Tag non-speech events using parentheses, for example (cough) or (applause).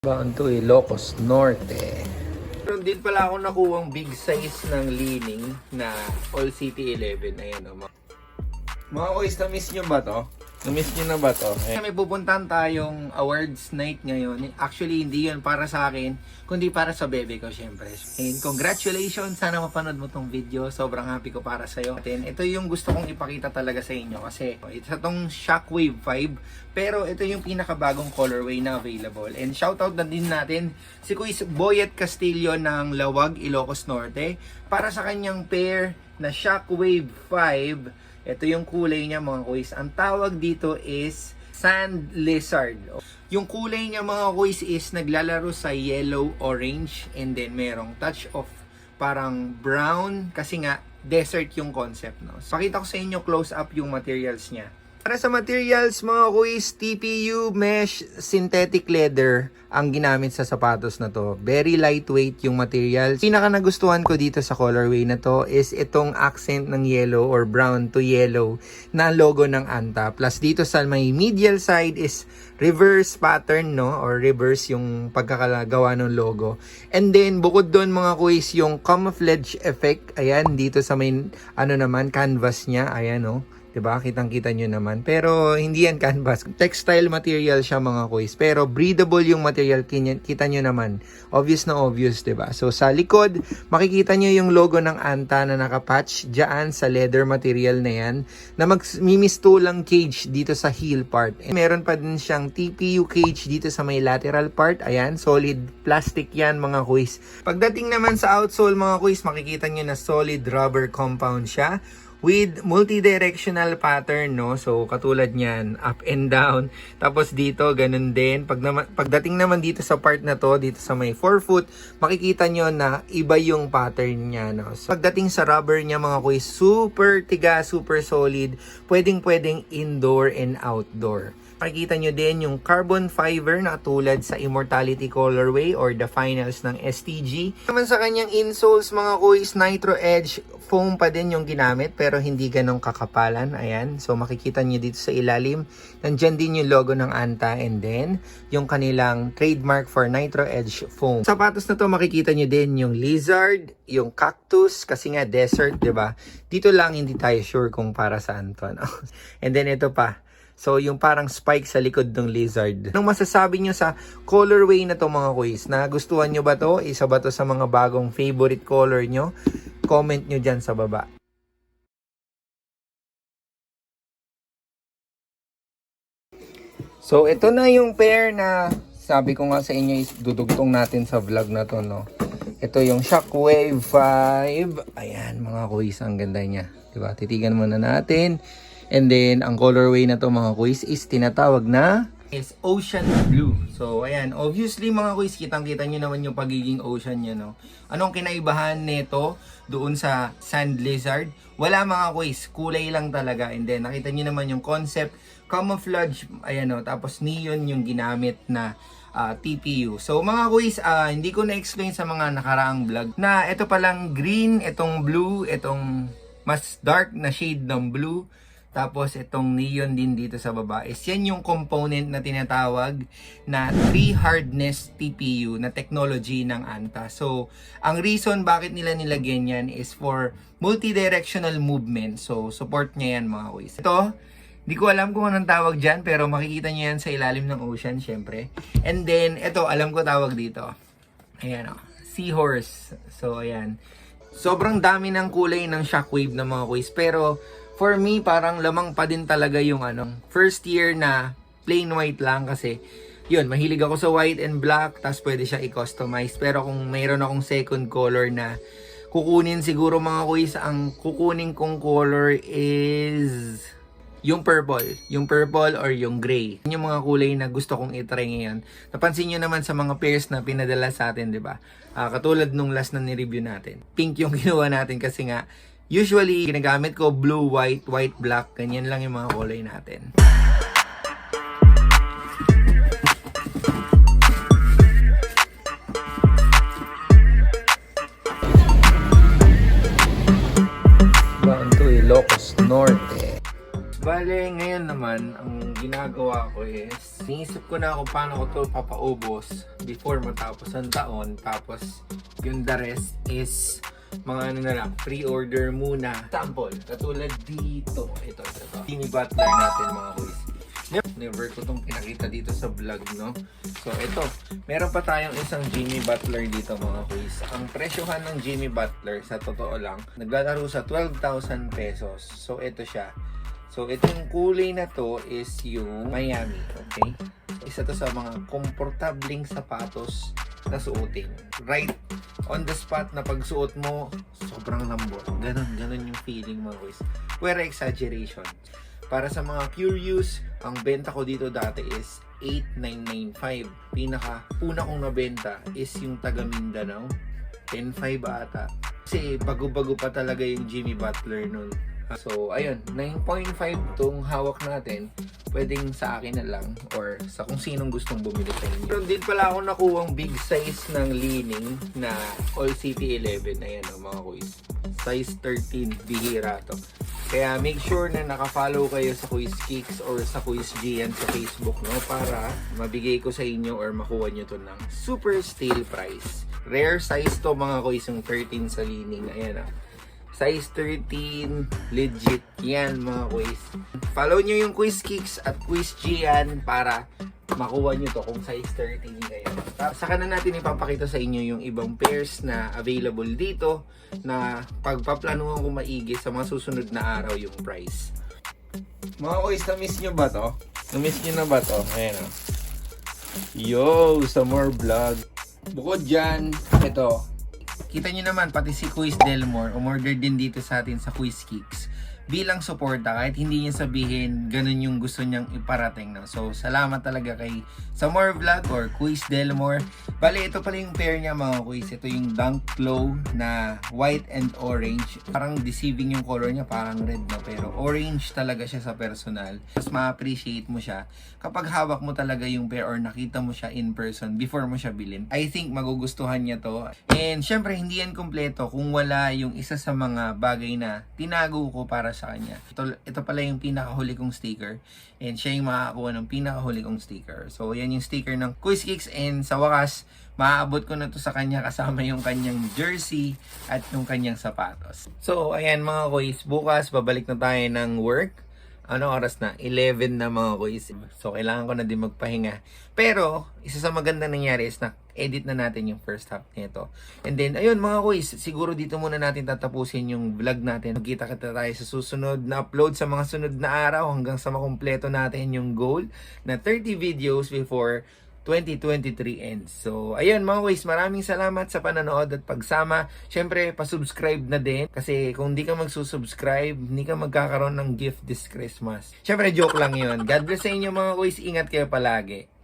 Baon to Ilocos Norte. Meron din pala ako nakuhang big size ng leaning na All City 11. Ayan o. Mga, mga boys, na-miss nyo ba to? Na-miss nyo na ba to? Ayan. May pupuntahan tayong awards night ngayon. Actually, hindi yun para sa akin, kundi para sa bebe ko syempre. And congratulations! Sana mapanood mo tong video. Sobrang happy ko para sa'yo. Then, ito yung gusto kong ipakita talaga sa inyo kasi ito tong Shockwave 5 pero ito yung pinakabagong colorway na available. And shoutout na din natin si Kuis Boyet Castillo ng Lawag, Ilocos Norte para sa kanyang pair na Shockwave 5. Ito yung kulay niya mga kuis. Ang tawag dito is Sand Lizard. Yung kulay niya mga kuis is naglalaro sa yellow, orange, and then merong touch of parang brown kasi nga desert yung concept. No? So, pakita ko sa inyo close up yung materials niya. Para sa materials, mga kuis, TPU mesh synthetic leather ang ginamit sa sapatos na to. Very lightweight yung materials. Pinaka nagustuhan ko dito sa colorway na to is itong accent ng yellow or brown to yellow na logo ng Anta. Plus dito sa may medial side is reverse pattern no or reverse yung pagkakagawa ng logo. And then bukod doon mga kuis yung camouflage effect ayan dito sa may ano naman canvas niya ayan no. 'Di ba? Kitang-kita nyo naman. Pero hindi yan canvas. Textile material siya mga kuis. Pero breathable yung material. Kita nyo naman. Obvious na obvious, 'di ba? So sa likod, makikita nyo yung logo ng Anta na nakapatch diyan sa leather material na yan na magmimistulang cage dito sa heel part. And meron pa din siyang TPU cage dito sa may lateral part. Ayan, solid plastic yan mga kuis. Pagdating naman sa outsole mga kuis, makikita nyo na solid rubber compound siya with multi-directional pattern, no? So, katulad niyan, up and down. Tapos dito, ganun din. Pag naman, pagdating naman dito sa part na to, dito sa may forefoot, makikita nyo na iba yung pattern niya, no? So, pagdating sa rubber niya, mga kuy, super tiga, super solid. Pwedeng-pwedeng indoor and outdoor. Makikita nyo din yung carbon fiber na tulad sa Immortality Colorway or the finals ng STG. Naman sa kanyang insoles mga kuys, Nitro Edge foam pa din yung ginamit pero hindi ganong kakapalan. Ayan. So makikita nyo dito sa ilalim. Nandyan din yung logo ng Anta and then yung kanilang trademark for Nitro Edge foam. Sapatos na to makikita nyo din yung lizard, yung cactus kasi nga desert, ba? Dito lang hindi tayo sure kung para saan to. No? (laughs) and then ito pa. So, yung parang spike sa likod ng lizard. Anong masasabi nyo sa colorway na to mga kuys? Nagustuhan nyo ba to? Isa ba to sa mga bagong favorite color nyo? Comment nyo dyan sa baba. So, ito na yung pair na sabi ko nga sa inyo is dudugtong natin sa vlog na to, no? Ito yung Shockwave 5. Ayan, mga kuys, ang ganda niya. Diba? Titigan muna natin. And then, ang colorway na to mga kuys is tinatawag na is ocean blue. So, ayan. Obviously, mga kuys, kitang-kita nyo naman yung pagiging ocean niya, no? Anong kinaibahan nito doon sa sand lizard? Wala mga kuys. Kulay lang talaga. And then, nakita nyo naman yung concept. Camouflage, ayan, no? Tapos, neon yung ginamit na ah, TPU. So mga kuys, ah, hindi ko na-explain sa mga nakaraang vlog na ito palang green, itong blue, itong mas dark na shade ng blue. Tapos itong neon din dito sa baba is yan yung component na tinatawag na 3 hardness TPU na technology ng ANTA. So, ang reason bakit nila nilagyan yan is for multi-directional movement. So, support niya yan mga kuys. Ito, hindi ko alam kung anong tawag dyan, pero makikita niyo yan sa ilalim ng ocean, syempre. And then, ito, alam ko tawag dito. Ayan o, seahorse. So, ayan. Sobrang dami ng kulay ng shockwave ng mga quiz, pero for me, parang lamang pa din talaga yung ano, first year na plain white lang kasi yun, mahilig ako sa white and black, tas pwede siya i-customize. Pero kung mayroon akong second color na kukunin siguro mga quiz, ang kukunin kong color is yung purple, yung purple or yung gray. Yun yung mga kulay na gusto kong itry ngayon. Napansin nyo naman sa mga pairs na pinadala sa atin, di ba? Ah, katulad nung last na ni-review natin. Pink yung (laughs) ginawa natin kasi nga, usually, ginagamit ko blue, white, white, black. Ganyan lang yung mga kulay natin. Bound to Ilocos Norte. Bale, ngayon naman, ang ginagawa ko is, sinisip ko na kung paano ko to papaubos before matapos ang taon. Tapos, yung the rest is mga ano na lang, pre-order muna. Sample, katulad dito. Ito, ito, ito. Jimmy Butler natin mga kuys. Never ko tong pinakita dito sa vlog, no? So, ito. Meron pa tayong isang Jimmy Butler dito, mga kuys. Ang presyohan ng Jimmy Butler, sa totoo lang, naglalaro sa 12,000 pesos. So, ito siya. So, itong kulay na to is yung Miami, okay? Isa to sa mga komportabling sapatos na suotin. Right on the spot na pagsuot mo, sobrang lambot. Ganon, ganon yung feeling mga boys. Where exaggeration. Para sa mga curious, ang benta ko dito dati is 8,995. Pinaka una kong nabenta is yung taga Mindanao. 10,500 ata. Kasi bago-bago pa talaga yung Jimmy Butler nun. So, ayun, 9.5 tong hawak natin. Pwedeng sa akin na lang or sa kung sinong gustong bumili sa inyo. Meron din pala ako nakuwang big size ng leaning na All City 11. Ayan o mga kuys. Size 13. Bihira to. Kaya make sure na nakafollow kayo sa Quiz Kicks or sa Quiz GN sa Facebook no para mabigay ko sa inyo or makuha nyo to ng super stale price. Rare size to mga kuys yung 13 sa leaning. Ayan ah. Size 13, legit yan mga quiz. Follow nyo yung Quiz Kicks at Quiz Gian para makuha nyo to kung size 13 kayo. Saka na natin ipapakita sa inyo yung ibang pairs na available dito na pagpaplanuhan ko maigi sa mga susunod na araw yung price. Mga quiz, na-miss nyo ba to? Na-miss nyo na ba to? Ayan o. Yo, some more vlog. Bukod dyan, ito, Kita nyo naman, pati si Quiz Delmore, umorder din dito sa atin sa Quiz Kicks. Bilang suporta, kahit hindi niya sabihin, ganun yung gusto niyang iparating. No? So, salamat talaga kay Samore Vlog or Quiz Delmore. Bali, ito pala yung pair niya mga quiz. Ito yung Dunk Glow na white and orange. Parang deceiving yung color niya, parang red no? Pero orange talaga siya sa personal. Mas ma-appreciate mo siya kapag hawak mo talaga yung pair or nakita mo siya in person before mo siya bilhin. I think magugustuhan niya to. And syempre, hindi yan kompleto kung wala yung isa sa mga bagay na tinago ko para kanya. Ito, ito pala yung pinakahuli kong sticker. And siya yung makakakuha ng pinakahuli kong sticker. So, yan yung sticker ng Quiz Kicks. And sa wakas, maaabot ko na to sa kanya kasama yung kanyang jersey at yung kanyang sapatos. So, ayan mga quiz. Bukas, babalik na tayo ng work. Ano oras na? 11 na mga quiz. So, kailangan ko na din magpahinga. Pero, isa sa maganda nangyari is na edit na natin yung first half nito. And then, ayun mga quiz, siguro dito muna natin tatapusin yung vlog natin. Magkita-kita tayo sa susunod na upload sa mga sunod na araw hanggang sa makumpleto natin yung goal na 30 videos before 2023 ends. So, ayun mga guys, maraming salamat sa panonood at pagsama. Siyempre, pasubscribe na din. Kasi kung di ka magsusubscribe, hindi ka magkakaroon ng gift this Christmas. Siyempre, joke lang yun. God bless sa inyo mga guys. Ingat kayo palagi.